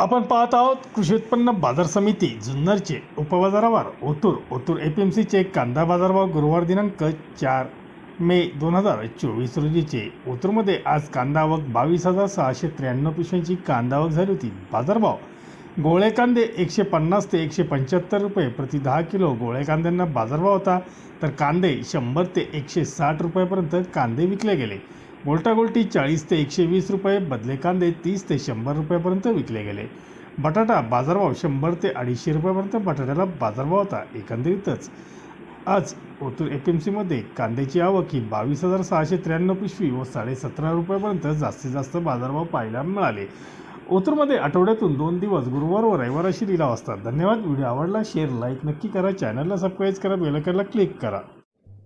आपण पाहत आहोत कृषी उत्पन्न बाजार समिती जुन्नरचे उपबाजारावर Otur Otur A P M सीचे कांदा बाजारभाव गुरुवार दिनांक चार मे दोन हजार चोवीस रोजीचे. ओतूरमध्ये आज कांदा आवक बावीस हजार सहाशे त्र्याण्णव पिशव्यांची कांदा आवक झाली होती. बाजारभाव गोळे कांदे एकशे पन्नास ते एकशे पंच्याहत्तर रुपये प्रति दहा किलो गोळे कांद्यांना बाजारभाव होता तर कांदे शंभर ते एकशे साठ रुपयापर्यंत कांदे विकले गेले. गोलटागोलटी चाळीस ते एकशे वीस रुपये बदले कांदे तीस ते शंभर रुपयापर्यंत विकले गेले. बटाटा बाजारभाव शंभर ते अडीचशे रुपयापर्यंत बटाट्याला बाजारभाव होता एकंदरीतच. आज ओतूर ए पी एम सीमध्ये कांद्याची आवक ही बावीस हजार सहाशे त्र्याण्णव पिशवी व साडेसतरा रुपयापर्यंत जास्तीत जास्त बाजारभाव पाहायला मिळाले. ओतूरमध्ये आठवड्यातून दोन दिवस गुरुवार व रविवार अशी लिलाव असतात धन्यवाद. व्हिडिओ आवडला शेअर लाईक नक्की करा. चॅनलला सबस्क्राईब करा बेलकरला क्लिक करा.